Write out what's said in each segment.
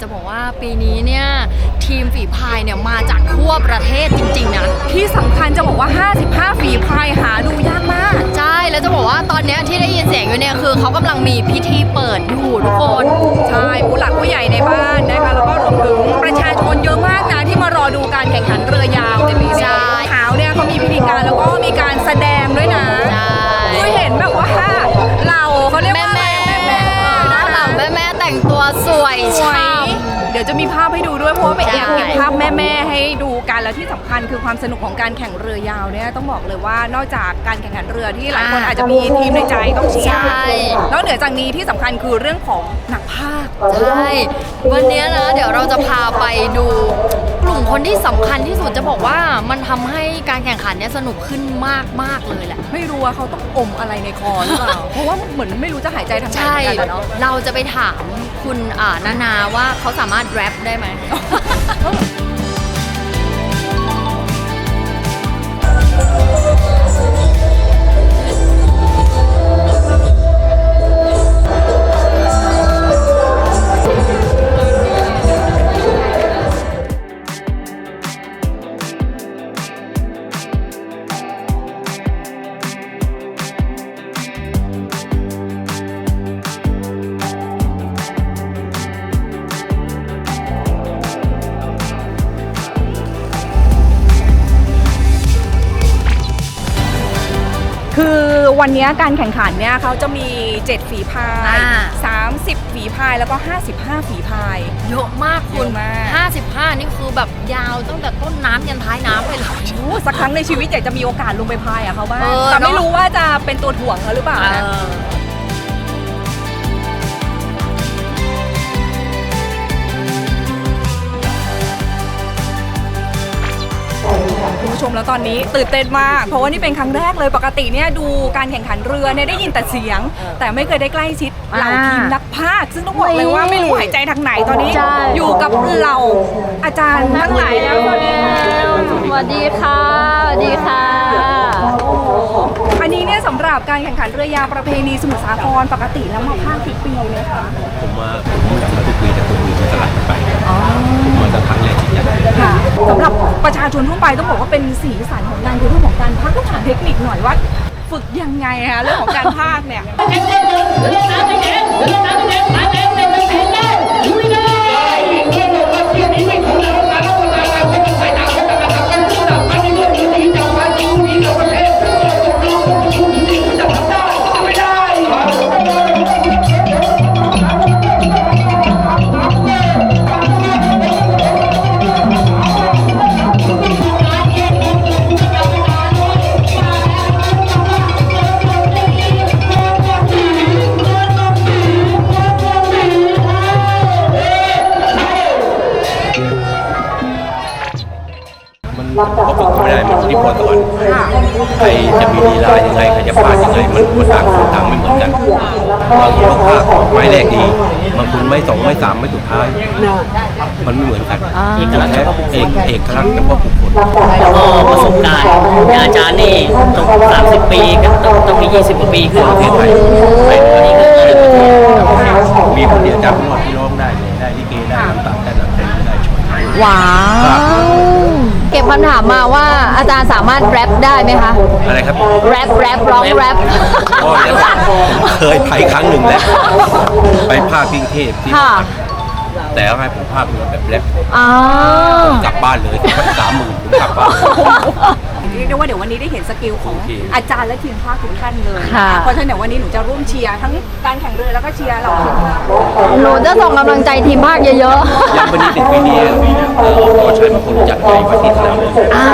จะบอกว่าปีนี้เนี่ยทีมฝีพายเนี่ยมาจากทั่วประเทศจริงๆนะที่สำคัญจะบอกว่า 55 ฝีพายหาดูยากมาก ใช่แล้วจะบอกว่าตอนเนี้ยที่ได้ยินเสียงอยู่เนี่ยคือเขากำลังมีพิธีเปิดอยู่ทุกคน ใช่ผู้หลักผู้ใหญ่ในบ้านนะคะแล้วก็รวมถึงประชาชนเยอะมากนะที่มารอดูการแข่งขันเรือยาวในปีใช่นี้ขาวเนี่ยเขามีพิธีการแล้วก็มีการแสดงด้วยนะใช่คือเห็นแบบว่าเราเขาเรียกแม่ว่าอะไรแม่แม่ๆด้านหลังแม่แม่แต่งตัวสวยสวยช่เดี๋ยวจะมีภาพให้ดูด้วยเพราะว่าไปใช่แอบเก็บภาพแม่ๆให้ดูกันแล้วที่สำคัญคือความสนุกของการแข่งเรือยาวเนี่ยต้องบอกเลยว่านอกจากการแข่งขันเรือที่หลายคนอาจจะมีทีมในใจต้องเชียใช่ร์แล้วเหนือจากนี้ที่สำคัญคือเรื่องของนักภาค ใช่ วันเนี้ยนะ เดี๋ยวเราจะพาไปดูกลุ่มคนที่สำคัญที่สุดจะบอกว่ามันทำให้การแข่งขันเนี่ยสนุกขึ้นมากมากๆเลยแหละ ไม่รู้ว่าเขาต้อง อมอะไรในคอหรือเปล่า เพราะว่าเหมือนไม่รู้จะหายใจทางไหนใช่ เหมือนกันอะเนาะเราจะไปถามคุณอ่านานาว่าเขาสามารถแรปได้ไหมคือ วันนี้การแข่งขันเนี่ยเขาจะมี 7 ฝีพาย อ่า 30 ฝีพายแล้วก็ 55 ฝีพาย เยอะมากคุณเยอะมาก 55 นี่คือแบบยาวตั้งแต่ต้นน้ำยันท้ายน้ำเลยเหรอ โอ้สักครั้งในชีวิตอยากจะมีโอกาสลงไปพายอะเขาบ้างเออแต่ไม่เนอะ รู้ว่าจะเป็นตัวถ่วงเขาหรือเปล่าเอนะอ มแล้วตอนนี้ตื่นเต้นมากเพราะว่านี่เป็นครั้งแรกเลยปกติเนี่ยดูการแข่งขันเรือเนี่ยได้ยินแต่เสียง แต่ไม่เคยได้ใกล้ชิดเหล่าทีมนักพากย์ซึ่งต้องบอกเลยว่าไม่รู้หายใจทางไหนตอนนี้ใช่อยู่กับเหล่าอาจารย์ทั้งหลายแล้วตอนนี้สวัสดีค่ะสวัสดีค่ะอันนี้เนี่ยสำหรับการแข่งขันเรือยาวประเพณีสมุทรสาครปกติแล้วมาภาคทุกปีเลยค่ะผมมาผมมาทุกปีแต่ตัวอื่นมันสลับกันไปผมมาแต่ครั้งแรกที่จัด ค่ะสำหรับประ ชาชนทั่วไปต้องบอกว่าเป็นสีสันของงานคือเรื่องของการพากย์ต้องถามเทคนิคหน่อยว่าฝึกยังไงคะเรื่องของการพากเนี่ย ก็ฝึกไม่ได้มันอยู่ที่พรสวรรค์ใครจะมีลีลายังไงใครจะพลาดยังไงมันมันต่างคนต่างไม่เหมือนกันบางคนพลาดไม้แรกดีบางคนไม่สองไม่สามไม่สุดท้าย มันไม่เหมือนกันเอกลักษณ์เอกเอกลักษณ์เฉพาะบุคคลแล้วก็ประสบการณ์อย่างอาจารย์นี่ต้อง30ปีก็ต้องต้องมี20กว่าปีขึ้นประเทศไทยไปอันนี้ก็เกินประเทศมีคนเดียวจำนวดที่ร้องได้เลยได้ลิเกได้ลำตัดได้หนังเต้นได้ชมว้าวเก็บคำถามมาว่าอาจารย์สามารถแรปได้ไหมคะอะไรครับแรปแรปร้องแรปก็เนี่ยเคยไปครั้งหนึ่งแล้ว ไปภาคกรุงเทพที่ค่ะแต่เอาให้ผมภาคเรือแบบแรปอ้าวกลับบ้านเลยสามหมื่นผมกลับบ้าน เรียกได้ว่าเดี๋ยววันนี้ได้เห็นสกิลของโอเค อาจารย์และทีมภาคทุกท่านเลยค่ะ เพราะฉะนั้นเดี๋ยววันนี้หนูจะร่วมเชียร์ทั้งการแข่งเรือแล้วก็เชียร์เราทีมภาคหนูจะส่งกำลังใจทีมภาคเยอะยังวันนี้เป็นปีนี้เอ่อก็ใช้มงคลจัดใหญ่ไว้ที่สนามเลยๆอ่า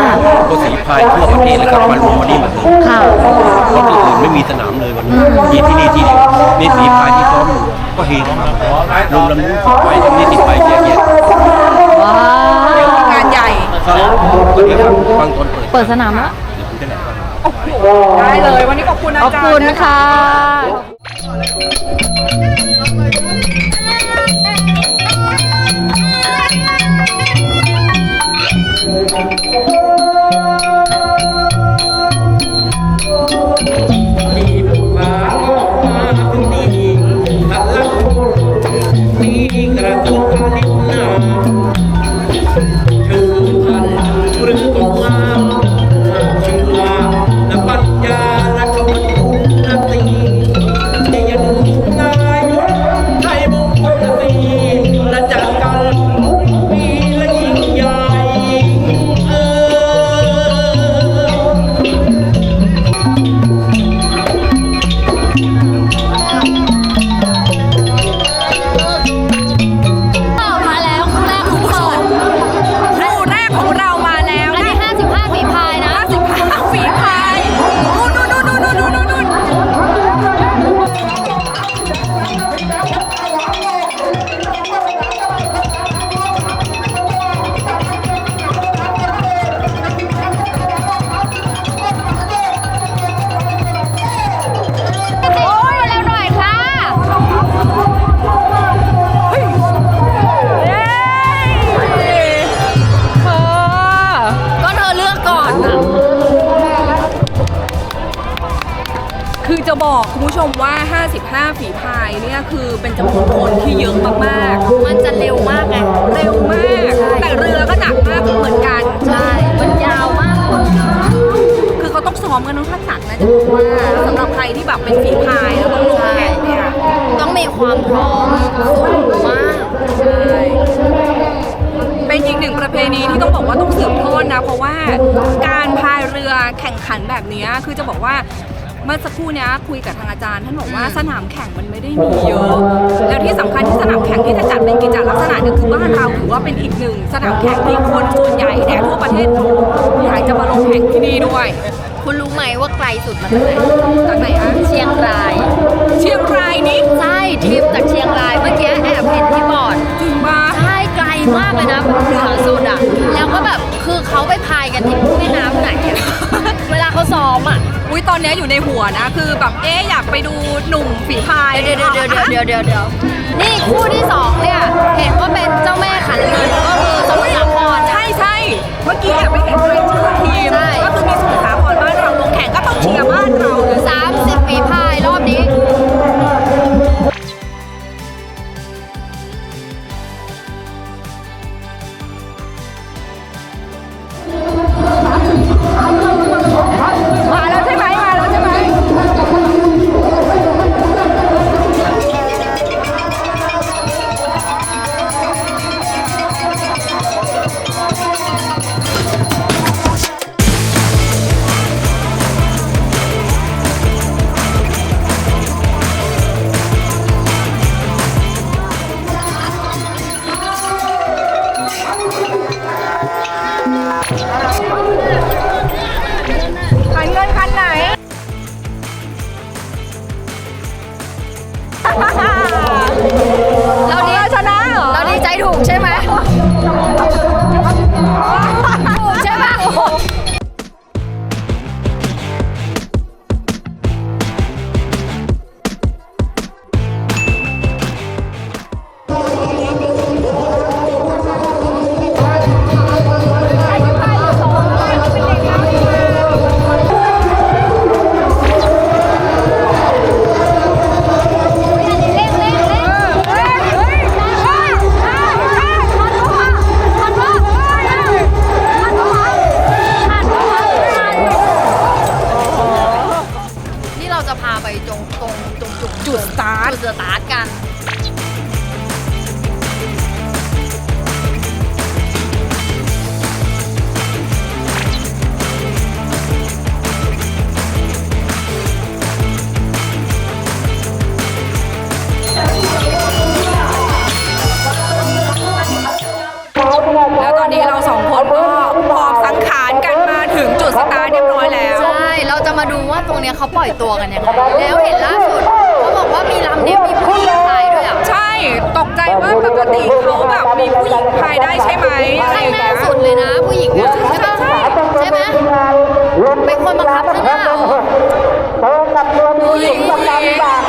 ก็สีพายทั่วประเทศแล้วก็มารวมวันนี้หมดเลยค่ะ เพราะที่อื่นไม่มีสนามเลยวันนี้มีที่นี่ที่เดียวมีสีพายที่ซ้อมอยู่ก็เฮกันมาลงลำนู้นติดไปตรงนี้ติดไปเยอะแยะว้าวงาน ใหญ่ก็เดี๋ยวฟังฟังตอนเปิดเปิดสนามแล้ว เดี๋ยวคุณจะไหนบ้างได้เลย วันนี้ขอบคุณอาขอบจารย์ คุณนะค่ะ Thank มกันทั้งทักษะนะจะบอกว่าสำหรับใครที่แบบเป็นฝีพายแล้วต้องลงแข่งเนี่ยต้องมีความพร้อมสูงมากใช่เป็นอีกหนึ่งประเพณีที่ต้องบอกว่าต้องสืบทอดนะ เพราะว่าการพายเรือแข่งขันแบบนี้คือจะบอกว่าเมื่อสักครู่เนี้ยคุยกับทางอาจารย์ท่านบอกว่าสนามแข่งมันไม่ได้มีเยอะ แล้วที่สำคัญที่สนามแข่งที่จะจัดเป็นกิจลักษณะเนี่ยคือบ้านเราถือว่าเป็นอีกหนึ่งสนามแข่งที่คนส่วนใหญ่เนี่ทั่วประเทศอยากจะมาลงแข่งที่นี่ด้วย คุณรู้ไหมว่าไกลสุดมาจากไหนจากไหนอะเชียงราย เชียงรายนี่ใช่ทริปจากเชียงรายเมื่อกี้แอบเห็นที่บอร์ดจริงปะใช่ไกลมากเลยนะเหนือสุดอะ แล้วก็แบบคือเขาไปพายกันที่แม่น้ำไหนอะเวลาเขาซ้อมอะอุ้ยตอนเนี้ยอยู่ในหัวนะ คือแบบเอ๊ะอยากไปดูหนุ่มฝีพายเดี๋ยวเดี๋ยวเดี๋ยวเดี๋ยวเดี๋ยวเดี๋ยวเดี๋ยวนี่คู่ที่สองเนี่ยเห็นว่าเป็นเจ้าแม่ขันเงินก็คือสมุทรสาครนะใช่ใช่เมื่อกี้อยากไปเห็นรายชื่อทีมใช่ก็คือมีสมุทรสาครบ้านเรา เชียร์บ้านเราเลย มาดูว่าตรงเนี้ยเขาปล่อยตัวกันยังไงแล้วเห็นล่าสุดเขาบอกว่ามีลำเนี้ยมีผู้หญิงพายด้วยอะใช่ตกใจว่าปกติเขาแบบมีผู้หญิงพายได้ใช่ไหมอะไรข้างอย่างหเงี้น้ายสุดเลยนะ ผู้หญิงอะใช่ปะใช่ไหมเป็นคนบังคับข้างหน้าเหรอ ผู้หญิงเจ๋ง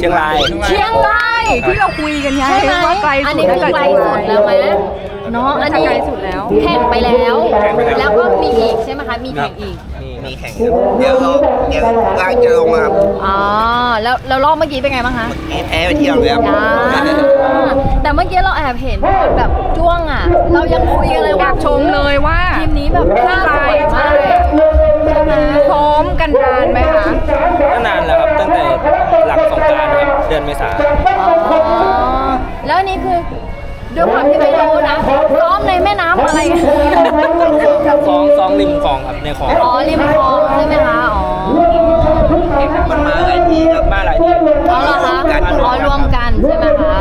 เชียงราย เชียงรายที่เราคุยกันไงใช่ไหมว่าไกลอันสุนี้ดคือไกลสุดแล้วไหมเนาะอันนี้ไกลสุดแล้ว แข่งไปแล้ว แล้วก็มีอีกใช่ไหมคะ มีแข่งอีก มีแข่งครับเดี๋ยวเขาเดี๋ยวลากจะลงมาครับอ๋อ แล้วแล้วรอบเมื่อกี้เป็นไงบ้างคะแพ้ไปเที่ยวเลยครับอ่าอกี้เราแอบเห็นแบบจ้วงอะ เรายังคุยกันเลยอยาว่ากชมเลยว่า ทีมนี้แบบน่าสวยมากใช่ไห มพร้อมกันนานไหมคะก็นานแล้วครับตั้งแต่หลังสงกรารครับเดือนเมษาอ๋อแล้วอันนี่คือด้วยความที่ไม่รู้นะซ้อมในแม่น้ำอะไรคลองซองริมคลองครับในคลองอ๋อริมคลองใช่ไหมคะอ๋อมันมาหลายที่ครับมาหลายที่อ๋อเหรอคะอ๋อรวมกันใช่ไหมคะ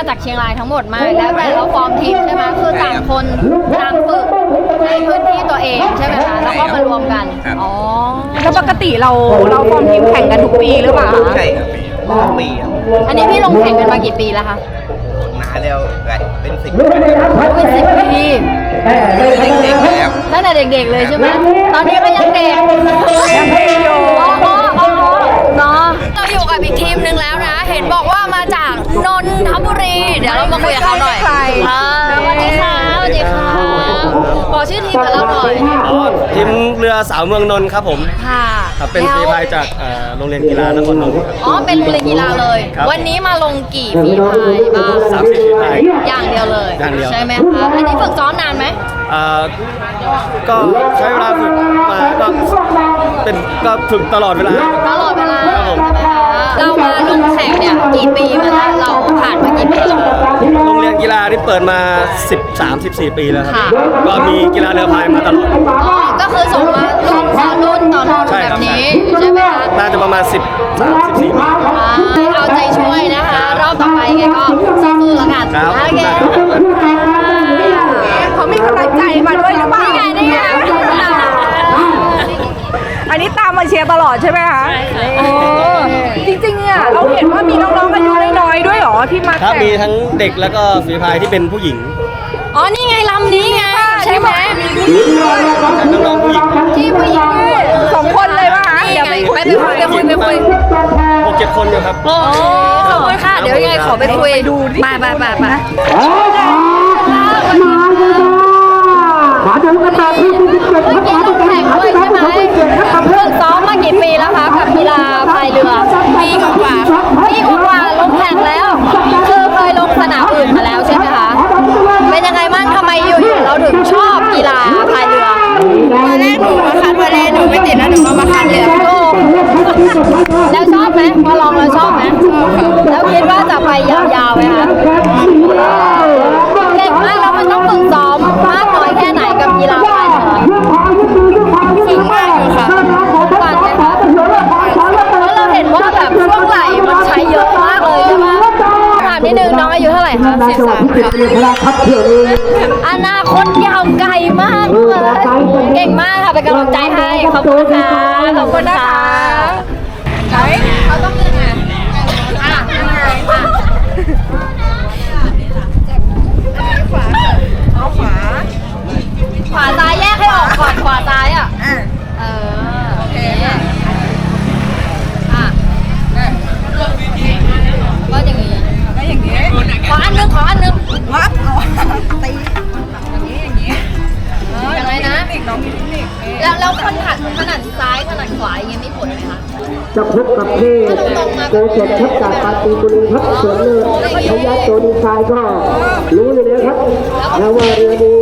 มาจากเชียงรายทั้งหมดไม่แล้วแต่เราฟอร์มทีมใช่ไหมคือต่างคนต่างฝึกในพื้นที่ตัวเองใช่ไหมคะแล้วก็มารวมกันอ๋อแล้วปกติเราเราฟอร์มทีมแข่งกันทุกปีหรือเปล่าๆคะใช่ครับปีครับอันนี้พี่ลงแข่งกันมากี่ปีแล้วคะนานแล้วไงเป็นสิบปีแล้วครับเป็นสิบปีเด็กๆแล้วตั้งแต่เด็กๆเลยใช่ไหมตอนนี้ก็ยังเด็กยังเด็กอยู่อ๋ออ๋ออ๋อ กับอีกทีมหนึ่งแล้วนะ เห็นบอกว่ามาจากนนทบุรี เดี๋ยวเรามาคุยกับเขาหน่อยใครอ่าสวัสดีค่ะสวัสดีค่ะบอกชื่อทีมกับเราหน่อยอ๋อทีมเรือสาวเมืองนนท์ครับผมค่ะครับเป็นฟรีพายจากเอ่อโรงเรียนกีฬานครนนท์ครับ อ๋อ เป็นโรงเรียนกีฬาเลย ครับวันนี้มาลงกี่ฝีพายบ้างสามสิบฟรีพายอย่างเดียวเลยอย่างเดียว ใช่ไหมคะอันนี้ฝึกซ้อมนานไหมเอ่อก็ใช้เวลาฝึกมาก็เป็นก็ฝึกตลอดเวลา ตลอดเวล เรามาลงแข่งเนี่ยกี่ปีมาแล้วเราผ่านมากี่ปีแล้วโรงเรียนกีฬาที่เปิดมา 13 14 ปีแล้วครับค่ะก็มีกีฬาเรือพายมาตลอด อ๋อก็คือส่งมารุ่นต่อรุ่นต่อรุ่นใช่แบครับ บนี้ใช่ไหมคะน่าจะประมาณ 13 14ปี อ่าเอาใจช่วยนะคะ รอบต่อไปไงก็สู้ๆแล้วกันครับ โอเคเขามีกำลังใจมาด้วยหรือเปล่านี่ไงนี่ไง อันนี้ตามมาเชียร์ตลอดใช่ไหมคะโอ้จริงๆอะเราเห็นว่ามีน้องๆอายุน้อยๆด้วยเหรอที่มาครับแข่งมีทั้งเด็กแล้วก็ฝีพายที่เป็นผู้หญิงอ๋อ นี่ไงลำนี้ไง ใช่ไหมใช่น้องๆผู้หญิงที่ผู้หญิงสองคนเลยป่ะคะนี่เดี๋ยวไงไปไปไปคุยไปคุยไปคุยหกเจ็ดคนอยู่ครับ โอ้ขอบคุณค่ะ เดี๋ยวยังไงขอไปคุยดูไปไปไปไปเมื่อกี้ลงแข่งด้วยใช่ ไหมฝึกซ้อมมากี่ปีแล้วคะกับกีฬาพายเรือปีกว่าปีกว่าลงแข่งแล้วคือเคยลงสนามอื่นมาแล้วใช่ไหมคะเป็นยังไงบ้างทำไมอยู่ๆเราถึงชอบกีฬาพายเรือตอนแรกหนูมาคัดวันแรกหนูไม่ติดแล้วหนูก็มาคัดเรือโอ้แล้วชอบไหมพอลองแล้วชอบไหมแล้วคิดว่าจะไปยาวๆไหมคะ สิบสามค่ะอนาคตยาวไกลมากเลยเก่งมากค่ะเป็นกำลังใจให้ขอบคุณค่ะขอบคุณนะคะไหนเขาต้องยังไงอะยังไงอะเอาขวาขวาซ้ายแยกให้ออกก่อนขวาซ้าย จะพบกับเทพโกเจ็ดครับจากปาจีนบุรีครับสวนเลิศพยัคฆ์โจดีไซน์ก็รู้อยู่แล้วครับแล้วว่าเรือดี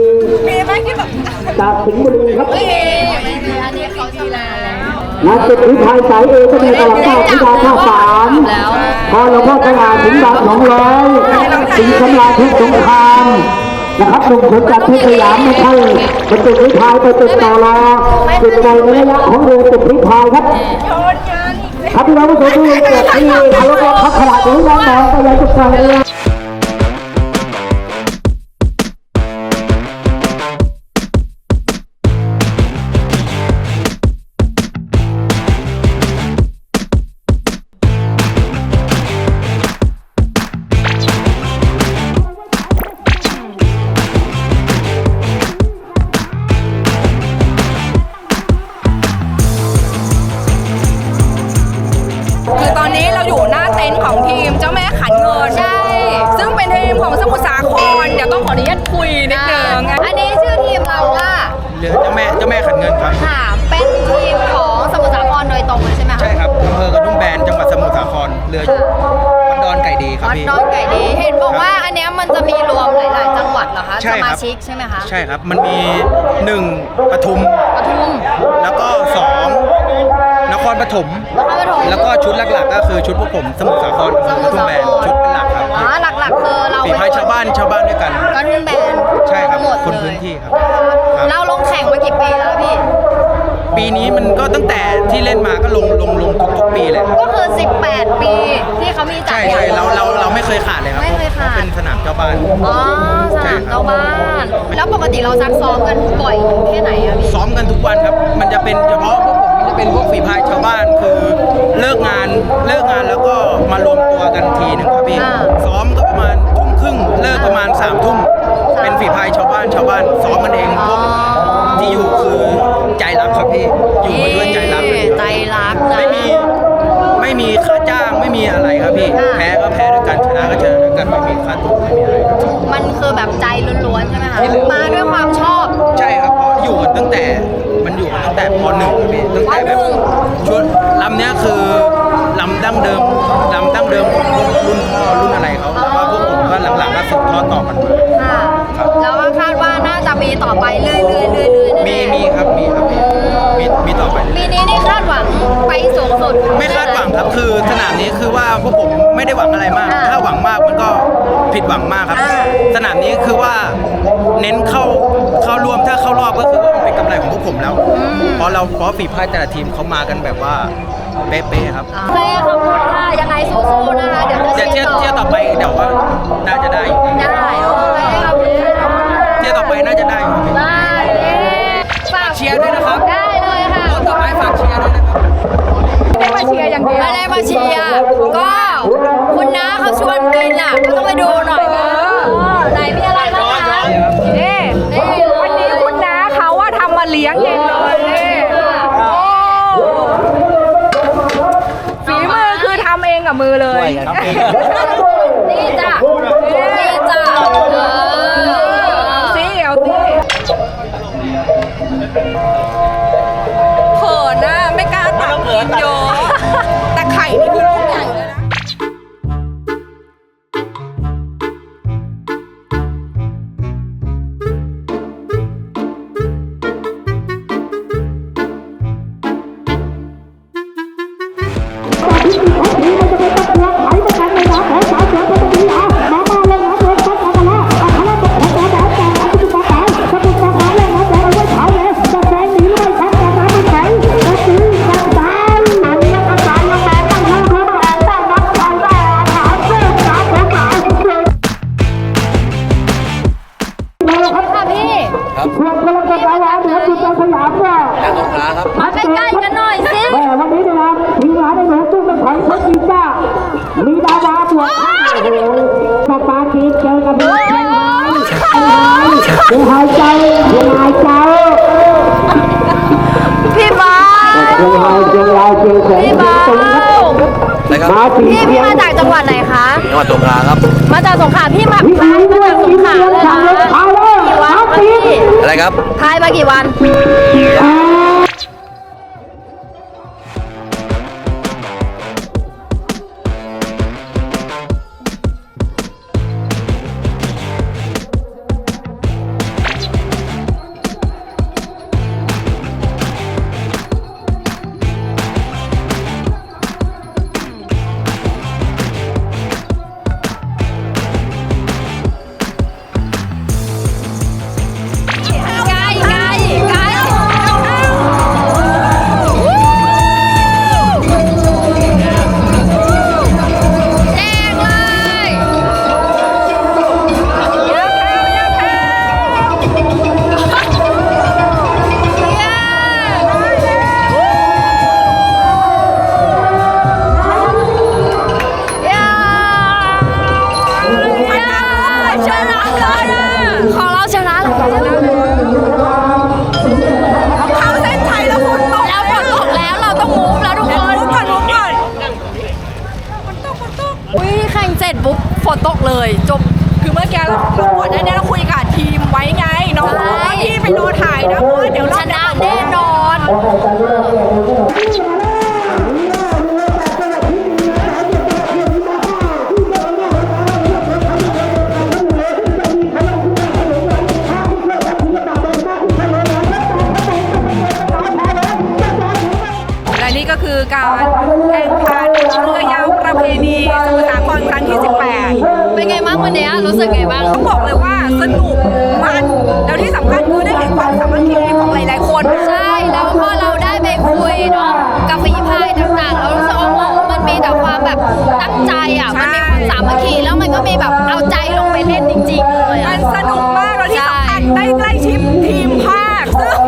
จากสิงห์บุรีครับเอ้ยอันนี้เขาชำนาญแล้วนักจิตวิทยสายเอก็มีตลอดเก้าพิดาท่าสามพอหลวงพ่อตลาดถึงบาทสองร้อยสีสำราญเพชรสงครามนะครับหนุ่มขุนจากเพชรสยามไม่ใช่เป็นจุดวิทยไปจุดต่อรอจุดในระยะของเรือจุดวิทยครับ ครับพี่น้องผู้ชมที่เกิดที่เคารพรักครับขณะนี้น้องๆก็ยังจะฟังเรื เหรอคะใช่สครับมาชิกใช่ไหมคะใช่ครับ มันมีหนึ่งปทุม ปทุม แล้วก็สองนครปฐมนครปฐม แล้วก็ชุดหลักๆ ก็คือชุดพวกผมสมุทรสาครสกับมุทรทุ่สางแบคนรชุดเป็นหลักครับอ๋อหลักๆคือเราฝีพายชาวบ้านชาวบ้านด้วยกัน ก็ทุ่งแบนใช่ครับหมดคนเลยพื้นที่ครับครับ เราลงแข่งมากี่ปีแล้วพี่ ปีนี้มันก็ตั้งแต่ที่เล่นมาก็ลงลงลงทุก ๆปีเลยครับก็คือ 18 ปีที่เขามีจัดใช่ใช่เราเราเราไม่เคยขาดเลยครับไม่เคยขาดเป็นสนามเจ้าบ้านอ๋อสนามเจ้าบ้าน แล้วปกติเราซักซ้อมกันบ่อยแค่ไหนอะพี่ซ้อมกันทุกวันครับ มันจะเป็นเฉพาะพวกผมมันจะเป็นพวกฝีพายชาวบ้านคือเลิกงานเลิกงานแล้วก็มารวมตัวกันทีหนึ่งครับพี่อ่าซ้อมก็ประมาณทุ่มครึ่งเลิกประมาณสามทุ่มเป็นฝีพายชาวบ้านชาวบ้านซ้อมกันเองพวกที่อยู่คือใจรักครับพี่อยู่มาด้วยใจรักเลยใจรักนะไม่มี ไม่มีค่าจ้างไม่มีอะไรครับพี่ ค่ะ แพ้ก็แพ้ด้วยกันชนะก็ชนะด้วยกันไม่มีค่าตัวไม่มีอะไรครับมันคือแบบใจล้วนๆใช่ไหมคะมาด้วยความชอบ ใช่ครับเพราะอยู่กันตั้งแต่มันอยู่กันตั้งแต่ปหนึ่งครับพี่ตั้งแต่แบบปหนึ่งชุดลำเนี้ยคือลำดั้งเดิมลำดั้งเดิมของรุ่นพ่อรุ่นอะไรเขาแล้วก็พวกผมก็หลังๆก็สืบทอดต่อกันมา ค่ะ จะมีต่อไปเรื่อยๆเรื่อยๆเรื่อยๆมีแน่ๆมีครับมีครับมีมีมีต่อไปเรื่อยๆปีนี้นี่คาดหวังไปสูงสุดไม่คาดหวังครับคือสนามนี้คือว่าพวกผมไม่ได้หวังอะไรมาก อ่าถ้าหวังมากมันก็ผิดหวังมากครับ อ่า สนามนี้คือว่าเน้นเข้าเข้ารวมถ้าเข้ารอบก็คือว่ามันเป็นกำไรของพวกผมแล้ว เพราะเราเพราะฝีพายแต่ละทีมเขามากันแบบว่าเป๊ะๆครับโอเคขอบคุณค่ะยังไงสู้ๆนะคะเดี๋ยวจะแต่เที่ยวต่อเที่ยวต่อไปเดี๋ยวว่าน่าจะได้อยู่ได้โอเคขอบคุณค่ะเที่ยวต่อไปน่าจะได้อยู่ครับได้ฝากเชียร์ด้วยนะครับ ได้เลยค่ะรอบต่อไปฝากเชียร์ด้วยนะครับ ไม่ได้มาเชียร์อย่างเดียวไม่ได้มาเชียร์ก็คุณน้าเขาชวนกินอะก็ต้องไปดูหน่อยนะไหนมีอะไรบ้างคะนี่นี่วันนี้คุณน้าเขาว่าทำมาเลี้ยงเองเลยนี่โอ้ฝีมือคือทำเองกับมือเลยนี่ เขินนะไม่กล้าตักกินเยอะากสงขลาครับมาใกล้ๆกันหน่อยสิ แม่วันนี้นะครับทีมงานในหนูตุ้มเป็นของเพชรจีจ้ามีดาวาบวกข้างโอ้โหสปากีเจอกับเพชรเชียงรายเชียงรายเชียงหายใจเชียงรายใจพี่บ้าเชียงรายเชียงรายเชียงแสนพี่เชียบ้างตุงครับนะครับมาสีพี่เชีพี่ยงมาจากจังหวัดไหนคะจังหวัดสงขลาครับ มาจากสงขลาพี่มาพี่พาอียด้มาวยจากสอีงขลาเลี้ยงเลยทางนะรถพาเลยกี่วันมาคะปีพี่อะไรครับพายมากี่วัน อะ มันมีความสามัคคีแล้วมันก็มีแบบเอาใจลงไปเล่นจริงๆเลยมัอะนสนุกมากแล้วที่สำคัญได้ใกล้ชิดทีมภาค ซึ่ง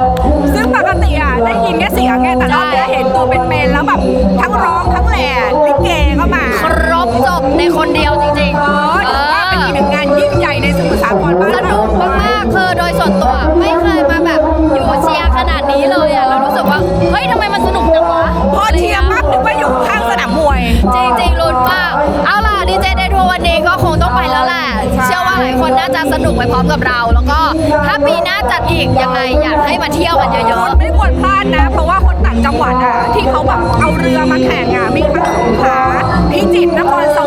ซึ่งปกติอะได้ยินแค่เสียงไงแต่รอบเนี้ยเห็นตัวเป็นๆแล้วแบบทั้งร้องทั้งแหล่ลิเกก็มาครบจบในคนเดียวจริงๆ เออถือว่าเป็นอีกหนึ่งงานยิ่งใหญ่ในสมุทรสาครบ้านสเรา นุกมากๆคือโดยส่วนตัวไม่เคยมาแบบอยู่เชียร์ขนาดนี้เลยอะ เรารู้สึกว่า เฮ้ยทำไมมันสนุกจังวะพอเชียร์ปั๊บนึกว่าอยู่ข้างสนามมวย จริงๆลุ้ นมากเอาล่ะดีเจเดทัวร์วันนี้ก็คงต้องไปแล้วแหละ เชื่อว่าหลายคนน่าจะสนุกไปพร้อมกับเรา แล้วก็ถ้าปีหน้าจัดอีกยังไงอยากให้มาเที่ยวกันเยอะไม่ควรพลาดนะ เพราะว่าคนต่างจังหวัดอะที่เขาแบบเอาเรือมาแข่งอะมีทั้งสงขลาพิจิตรนครส